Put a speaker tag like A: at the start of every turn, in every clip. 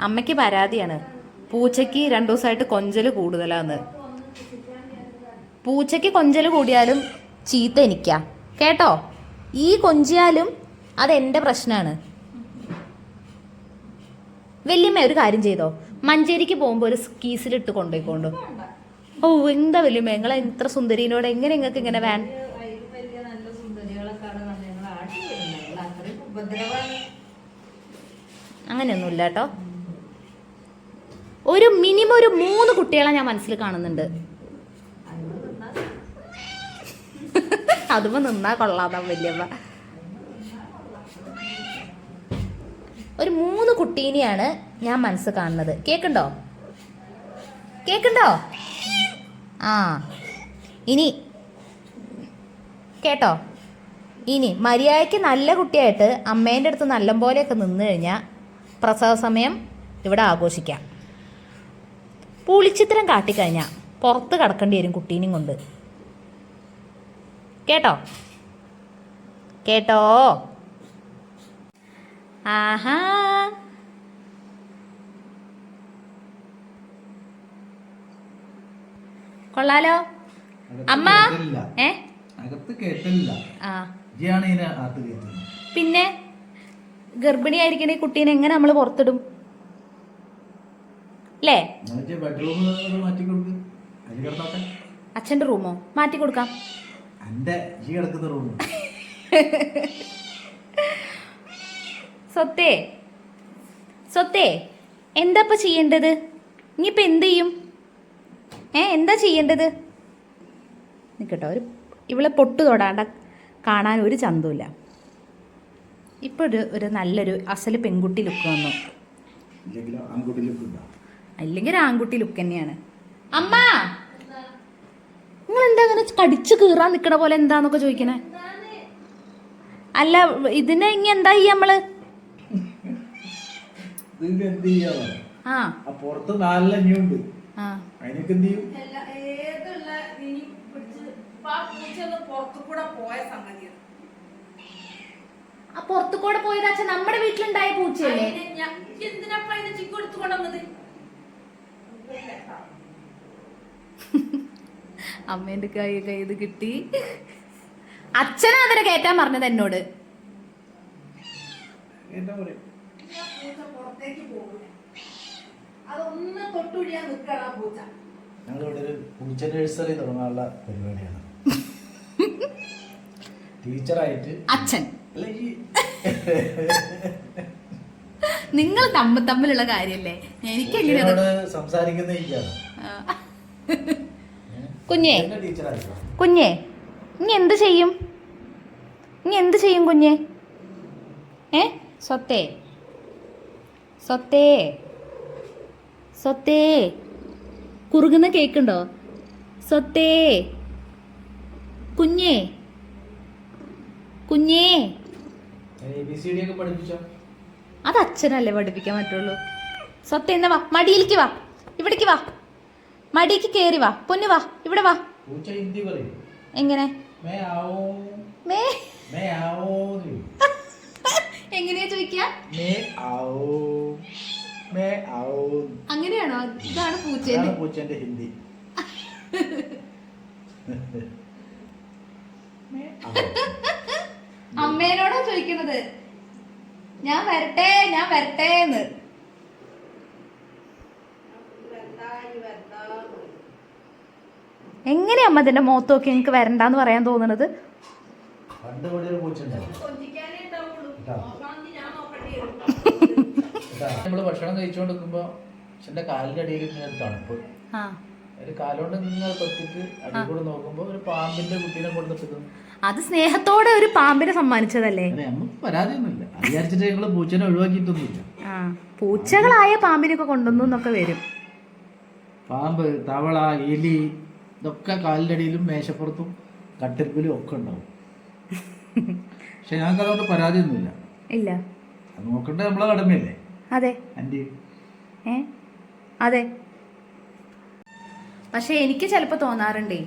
A: അമ്മയ്ക്ക് പരാതിയാണ്. പൂച്ചയ്ക്ക് രണ്ടു ദിവസമായിട്ട് കൊഞ്ചൽ കൂടുതലാന്ന്. പൂച്ചയ്ക്ക് കൊഞ്ചൽ കൂടിയാലും ചീത്ത എനിക്കാ. കേട്ടോ? ഈ കൊഞ്ചിയാലും അതെന്റെ പ്രശ്നമാണ് വല്യമ്മ ഒരു കാര്യം ചെയ്തോ? മഞ്ചേരിക്ക് പോകുമ്പോൾ ഒരു കീസിലിട്ട് കൊണ്ടുപോയിക്കൊണ്ടു ഓ എന്താ വല്യമ്മ? നിങ്ങളെ ഇത്ര സുന്ദരീനോട് എങ്ങനെ നിങ്ങൾക്ക് ഇങ്ങനെ വേൻ അങ്ങനെയൊന്നുമില്ല നല്ല ഒരു മിനിമം ഒരു മൂന്ന് കുട്ടികളെ ഞാൻ മനസ്സിൽ കാണുന്നുണ്ട്. അതുമ്പോ നിന്നാ കൊള്ളാതാ വല്യമ്മ. ഒരു മൂന്ന് കുട്ടീനെയാണ് ഞാൻ മനസ്സ് കാണുന്നത്. കേക്കണ്ടോ? കേക്കണ്ടോ? ആ. ഇനി കേട്ടോ? ഇനി മര്യാദയ്ക്ക് നല്ല കുട്ടിയായിട്ട് അമ്മേന്റെ അടുത്ത് നല്ലപോലെയൊക്കെ നിന്ന് കഴിഞ്ഞാൽ പ്രസവ സമയം ഇവിടെ ആഘോഷിക്കാം. പുളിച്ചിത്രം കാട്ടിക്കഴിഞ്ഞാൽ പുറത്ത് കിടക്കേണ്ടി വരും കുട്ടീനെയും കൊണ്ട്. കേട്ടോ? കേട്ടോ? ആഹാ. കൊള്ളാലോ. അമ്മ. ഏ? പിന്നെ ഗർഭിണിയായിരിക്കണേ കുട്ടീനെ എങ്ങനെ നമ്മൾ പുറത്തിടും? അല്ലേ അച്ഛന്റെ റൂമോ? മാറ്റി കൊടുക്കാം. സ്വത്തേ സ്വത്തേ എന്താ ഇപ്പൊ ചെയ്യേണ്ടത്? ഇനിയിപ്പോൾ എന്ത് ചെയ്യും? ഏ എന്താ ചെയ്യേണ്ടത്? നിൽക്കട്ടോ ഒരു ഇവളെ പൊട്ടു തൊടാണ്ട. കാണാൻ ഒരു ചന്തമില്ല ഇപ്പോൾ ഒരു ഒരു നല്ലൊരു അസൽ പെൺകുട്ടി ലുക്ക് വന്നു. അല്ലെങ്കിൽ ആൺകുട്ടി ലുക്ക് തന്നെയാണ്. അമ്മ! നിങ്ങൾ എന്താ അങ്ങനെ കടിച്ചു കീറാൻ നിൽക്കണ പോലെ എന്താന്നൊക്കെ ചോദിക്കണേ? അല്ല ഇതിനെ ഇനി എന്താ ചെയ്യാ
B: നമ്മൾ?
A: ആ.
B: പുറത്ത് അതിനൊക്കെ എന്ത് ചെയ്യും?
C: കൂടെ പോയ സംഗതിയാണ്
A: ആ പുറത്തു കൂടെ പോയത് അച്ഛൻ നമ്മുടെ വീട്ടിലുണ്ടായ പൂച്ചയല്ലേ?
C: എന്തിനാ ഞാൻ എന്തിനപ്പ അതിനെ ചിക്കു എടുത്തു കൊണ്ടുവന്നത്?
A: അമ്മേന്റെ കൈ കൈ ഇത് കിട്ടി. അച്ഛനാ അതിനെ കയറ്റാൻ പറഞ്ഞത് എന്നോട്.
B: ഞങ്ങളിവിടെ ഒരു പൂച്ച നഴ്സറി തുടങ്ങാനുള്ള പരിപാടിയാണ്. ടീച്ചറായിട്ട്
A: അച്ഛൻ.
B: അല്ല ഈ
A: നിങ്ങൾ തമ്മിൽ തമ്മിലുള്ള കാര്യല്ലേ? എനിക്ക്. കുഞ്ഞേ. കുഞ്ഞേ ഇനി എന്ത് ചെയ്യും? ഇനി എന്ത് ചെയ്യും കുഞ്ഞേ? ഏ? സ്വത്തേ. സ്വത്തേ. സ്വത്തേ. കുറുകുന്ന കേക്കുണ്ടോ? സ്വത്തേ. കുഞ്ഞേ. കുഞ്ഞേ. അത് അച്ഛനല്ലേ പഠിപ്പിക്കാൻ പറ്റുള്ളൂ? സ്വത്ത് എന്നാ വാ മടിയിലേക്ക് വാ ഇവിടേക്ക് വാ. മടിക്ക് കേറി വാ പൊന്നു വാ ഇവിടെ വാ. എങ്ങനെ? എങ്ങനെയാ ചോദിക്കാ? അങ്ങനെയാണോ? ഇതാണ് പൂച്ചേന്റെ
B: പൂച്ചേന്റെ ഹിന്ദി.
A: അമ്മേനോടാ ചോദിക്കുന്നത് ഞാൻ വരട്ടെ ഞാൻ വരട്ടെ എന്ന്
C: എങ്ങനെ
A: എങ്ങനെയാ അമ്മ ഇതിന്റെ മുഖത്ത് നോക്കി എനിക്ക് വരണ്ടെന്ന് പറയാൻ
C: തോന്നണത്?
B: നമ്മൾ ഭക്ഷണം കഴിച്ചുകൊണ്ടിരിക്കുമ്പോ കാലിന്റെ അടിയിൽ ഇങ്ങനെ ഒരു തണുപ്പ്
A: ആ.
B: ഒരു കാലുകൊണ്ട് ഇങ്ങനെ നോക്കുമ്പോ ഒരു പാമ്പിന്റെ കുട്ടീനെ കൊടുത്തിട്ട്
A: അത് സ്നേഹത്തോടെ ഒരു പാമ്പിനെ സമ്മാനിച്ചതല്ലേ?
B: അതെ നമുക്ക് പരാതിയൊന്നുമില്ല. അത് വിചാരിച്ചിട്ട് ഞങ്ങൾ പൂച്ചനെ ഒഴിവാക്കിയിട്ടൊന്നുമില്ല.
A: പൂച്ചകളായ പാമ്പിനൊക്കെ കൊണ്ടുവന്നു എന്നൊക്കെ വരും.
B: പാമ്പ് തവള എലി ഇതൊക്കെ കാലിന്റെ അടിയിലും മേശപ്പുറത്തും കട്ടിൽപ്പിലും ഒക്കെ ഉണ്ടാവും. പക്ഷെ ഞങ്ങൾക്ക് അതുകൊണ്ട് പരാതിയൊന്നുമില്ല.
A: ഇല്ല.
B: നോക്കണ്ടേ നമ്മളെ കടമയല്ലേ?
A: അതെ.
B: ആന്റി.
A: ഏ? അതെ. പക്ഷെ എനിക്ക് ചിലപ്പോൾ തോന്നാറുണ്ടേ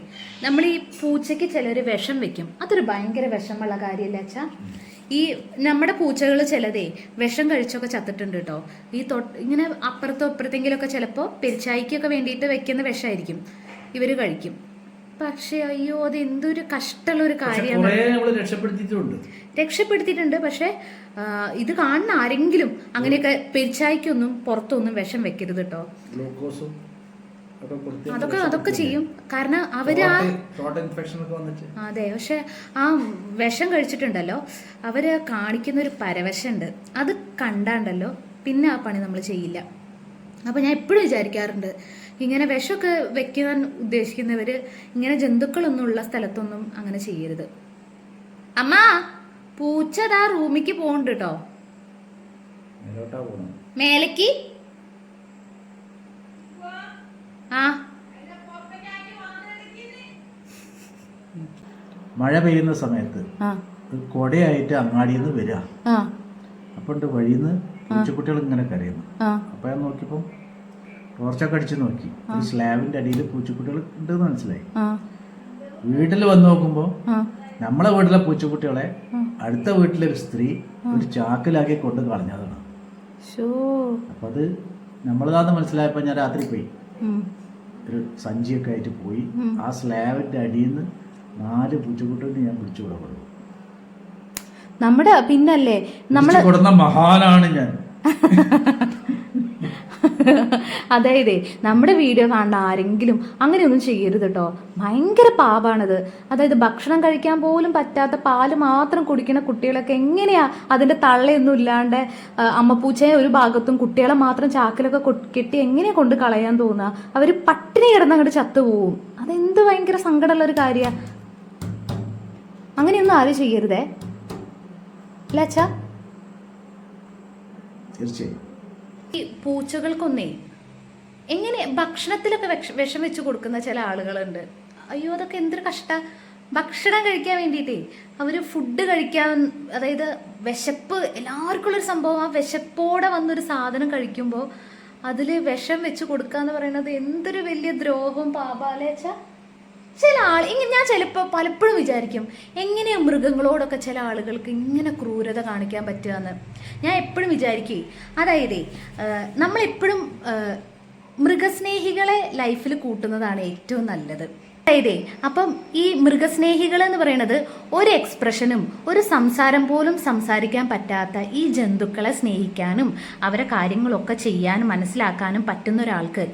A: നമ്മൾ ഈ പൂച്ചയ്ക്ക് ചിലർ വിഷം വെക്കും. അതൊരു ഭയങ്കര വിഷമുള്ള കാര്യമല്ല അച്ഛാ? ഈ നമ്മുടെ പൂച്ചകൾ ചിലതേ വിഷം കഴിച്ചൊക്കെ ചത്തിട്ടുണ്ട് കേട്ടോ. ഈ തൊട്ട് ഇങ്ങനെ അപ്പുറത്തോ അപ്പുറത്തെങ്കിലൊക്കെ ചിലപ്പോൾ പെരിച്ചായിക്കൊക്കെ വേണ്ടിയിട്ട് വെക്കുന്ന വിഷമായിരിക്കും ഇവർ കഴിക്കും. പക്ഷേ അയ്യോ അത് എന്തൊരു കഷ്ടമുള്ള ഒരു
B: പക്ഷെ
A: കാര്യമാണ്
B: രക്ഷപ്പെടുത്തിയിട്ടുണ്ട്.
A: പക്ഷെ ഇത് കാണുന്ന ആരെങ്കിലും അങ്ങനെയൊക്കെ പെരിച്ചായിക്കൊന്നും പുറത്തൊന്നും വിഷം വെക്കരുത് കേട്ടോ. അതൊക്കെ അതൊക്കെ ചെയ്യും. കാരണം അവർ ആ അതെ പക്ഷെ ആ വിഷം കഴിച്ചിട്ടുണ്ടല്ലോ അവർ കാണിക്കുന്ന ഒരു പരവശുണ്ട്. അത് കണ്ടാണ്ടല്ലോ പിന്നെ ആ പണി നമ്മൾ ചെയ്യില്ല. അപ്പോൾ ഞാൻ എപ്പോഴും വിചാരിക്കാറുണ്ട് ഇങ്ങനെ വിഷമൊക്കെ വെക്കാൻ ഉദ്ദേശിക്കുന്നവർ ഇങ്ങനെ ജന്തുക്കളൊന്നും ഉള്ള സ്ഥലത്തൊന്നും അങ്ങനെ ചെയ്യരുത്. അമ്മ പൂച്ചതാ റൂമിക്ക് പോകണ്ട് കേട്ടോ മേലേക്ക്
B: മഴ പെയ്യുന്ന സമയത്ത് കൊടയായിട്ട് അങ്ങാടിയിൽ നിന്ന് വരിക
A: അപ്പൊ
B: വഴിന്ന് ഉണ്ട് വഴിയിൽ നിന്ന് പൂച്ചക്കുട്ടികൾ ഇങ്ങനെ കരയുന്നു. അപ്പൊ ഞാൻ നോക്കിയപ്പോ ടോർച്ചൊക്കെ അടിച്ച് നോക്കി. ഒരു സ്ലാബിന്റെ അടിയിൽ പൂച്ചക്കുട്ടികൾ ഉണ്ടെന്ന് മനസ്സിലായി. വീട്ടിൽ വന്ന്
A: നോക്കുമ്പോ
B: നമ്മളെ വീട്ടിലെ പൂച്ചക്കുട്ടികളെ അടുത്ത വീട്ടിലെ ഒരു സ്ത്രീ ഒരു ചാക്കിലാക്കി കൊണ്ട് കളഞ്ഞതാണ്. അപ്പം അത് നമ്മളതാന്ന് മനസ്സിലായപ്പോ ഞാൻ രാത്രി പോയി. ഒരു സഞ്ചിയൊക്കെ ആയിട്ട് പോയി. ആ സ്ലാബിന്റെ അടിയിൽ നിന്ന് നാല് പൂച്ചക്കുട്ടികളെ ഞാൻ പിടിച്ചു
A: നമ്മുടെ പിന്നല്ലേ നമ്മൾ
B: പിടിച്ചു മഹാനാണ് ഞാൻ.
A: അതായത് നമ്മുടെ വീഡിയോ കാണുന്ന ആരെങ്കിലും അങ്ങനെയൊന്നും ചെയ്യരുത് കേട്ടോ ഭയങ്കര പാപാണത്. അതായത് ഭക്ഷണം കഴിക്കാൻ പോലും പറ്റാത്ത പാൽ മാത്രം കുടിക്കുന്ന കുട്ടികളൊക്കെ എങ്ങനെയാ അതിന്റെ തള്ളയൊന്നും ഇല്ലാണ്ട് അമ്മപ്പൂച്ചയെ ഒരു ഭാഗത്തും കുട്ടികളെ മാത്രം ചാക്കിലൊക്കെ കെട്ടി എങ്ങനെയാ കൊണ്ട് കളയാൻ തോന്നുക അവർ പട്ടിണി കിടന്ന് അങ്ങോട്ട് ചത്തുപോകും അതെന്ത് ഭയങ്കര സങ്കടമുള്ള ഒരു കാര്യ. അങ്ങനെയൊന്നും ആരും ചെയ്യരുതേ.
B: തീർച്ചയായും.
A: ഈ പൂച്ചകൾക്കൊന്നേ എങ്ങനെ ഭക്ഷണത്തിലൊക്കെ വിഷം വെച്ച് കൊടുക്കുന്ന ചില ആളുകളുണ്ട്. അയ്യോ അതൊക്കെ എന്തൊരു കഷ്ട. ഭക്ഷണം കഴിക്കാൻ വേണ്ടിയിട്ടേ അവർ ഫുഡ് കഴിക്കാൻ അതായത് വിശപ്പ് എല്ലാവർക്കും ഉള്ളൊരു സംഭവം ആ വിശപ്പോടെ വന്നൊരു സാധനം കഴിക്കുമ്പോൾ അതിൽ വിഷം വെച്ച് കൊടുക്കുക എന്ന് പറയുന്നത് എന്തൊരു വലിയ ദ്രോഹവും പാപാലേച്ചാ ചില ആൾ ഇങ്ങനെ ഞാൻ ചിലപ്പോൾ പലപ്പോഴും വിചാരിക്കും എങ്ങനെയാണ് മൃഗങ്ങളോടൊക്കെ ചില ആളുകൾക്ക് ഇങ്ങനെ ക്രൂരത കാണിക്കാൻ പറ്റുക എന്ന് ഞാൻ എപ്പോഴും വിചാരിക്കേ അതായത് നമ്മളെപ്പോഴും മൃഗസ്നേഹികളെ ലൈഫിൽ കൂട്ടുന്നതാണ് ഏറ്റവും നല്ലത്. അതായത് അപ്പം ഈ മൃഗസ്നേഹികൾ എന്ന് പറയുന്നത് ഒരു എക്സ്പ്രഷനും ഒരു സംസാരം പോലും സംസാരിക്കാൻ പറ്റാത്ത ഈ ജന്തുക്കളെ സ്നേഹിക്കാനും അവരെ കാര്യങ്ങളൊക്കെ ചെയ്യാനും മനസ്സിലാക്കാനും പറ്റുന്ന ഒരാൾക്ക്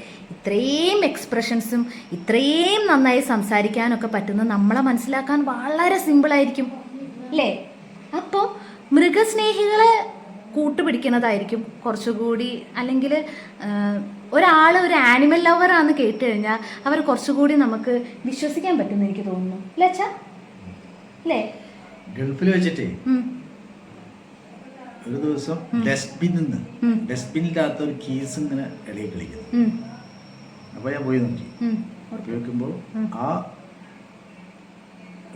A: ഇത്രയും എക്സ്പ്രഷൻസും ഇത്രയും നന്നായി സംസാരിക്കാനൊക്കെ പറ്റുന്ന നമ്മളെ മനസ്സിലാക്കാൻ വളരെ സിമ്പിളായിരിക്കും അല്ലേ? അപ്പോൾ മൃഗസ്നേഹികളെ കൂട്ടുപിടിക്കുന്നതായിരിക്കും കുറച്ചുകൂടി അല്ലെങ്കിൽ ഒരാൾ ഒരു ആനിമൽ ലവറാന്ന് കേട്ട് കഴിഞ്ഞാൽ അവർ കുറച്ചുകൂടി നമുക്ക് വിശ്വസിക്കാൻ പറ്റുമെന്ന് എനിക്ക് തോന്നുന്നു. അല്ലേ അച്ഛാ? അല്ലേ?
B: ഗൾഫിൽ വെച്ചിട്ടേ ഒരു ദിവസം ഡസ്റ്റ്ബിൻ നിന്ന് ഇല്ലാത്ത ഒരു കീസ് ഇങ്ങനെ ഇളകി കളിക്കുന്നു. അപ്പോൾ ഞാൻ പോയി നോക്കി കേൾക്കുമ്പോ നോക്കുമ്പോൾ ആ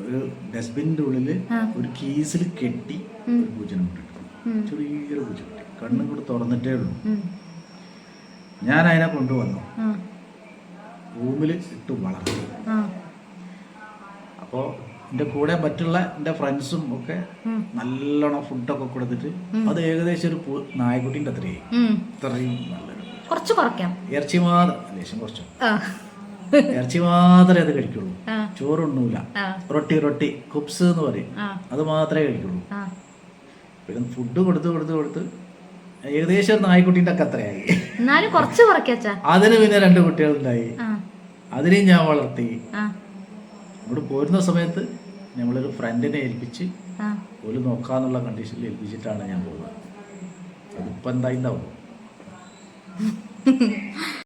B: ഒരു ഡസ്റ്റ്ബിന്നിന്റെ ഉള്ളിൽ ഒരു കീസിൽ കെട്ടി ഒരു പൂച്ചനെ
A: കൊണ്ടിട്ടു
B: ചെറിയൊരു പൂച്ച കിട്ടി കണ്ണും കൂടെ തുറന്നിട്ടേ ഉള്ളൂ. ഞാൻ അതിനെ കൊണ്ടുവന്നു. റൂമിൽ ഇട്ട് വളർന്നു
A: അപ്പോ
B: അപ്പോൾ എന്റെ കൂടെ മറ്റുള്ള എന്റെ ഫ്രണ്ട്സും ഒക്കെ. നല്ലോണം ഫുഡൊക്കെ കൊടുത്തിട്ട് അത് ഏകദേശം ഒരു നായ്ക്കുട്ടിന്റെ നായക്കുട്ടീന്റെ അത്രയായി. ഇത്രയും നല്ലൊരു
A: കുറച്ച് കുറയ്ക്കാം.
B: ഇറച്ചി മാത്രം ലേശം കുറച്ചു. ഇറച്ചി മാത്രമേ അത് കഴിക്കുള്ളൂ. ചോറുണ്ണൂല റൊട്ടി റൊട്ടി കുപ്സ് എന്ന് പറയും. അത് മാത്രമേ കഴിക്കുള്ളൂ. പിന്നെ ഫുഡ് കൊടുത്ത് കൊടുത്ത് കൊടുത്ത് ഏകദേശം ഒരു നായ്ക്കുട്ടീന്റെ ഒക്കെ അത്രയായി.
A: എന്നാലും കുറച്ച് കുറയ്ക്കച്ചാ
B: അതിന് പിന്നെ രണ്ട് കുട്ടികളുണ്ടായി. അതിനെയും ഞാൻ വളർത്തി. ഇവിടെ പോരുന്ന സമയത്ത് നമ്മളൊരു ഫ്രണ്ടിനെ ഏൽപ്പിച്ച് ഒരു നോക്കാന്നുള്ള കണ്ടീഷനിൽ ഏൽപ്പിച്ചിട്ടാണ് ഞാൻ പോകുന്നത് അതിപ്പോൾ എന്തായിണ്ടാവും 嗯哼哼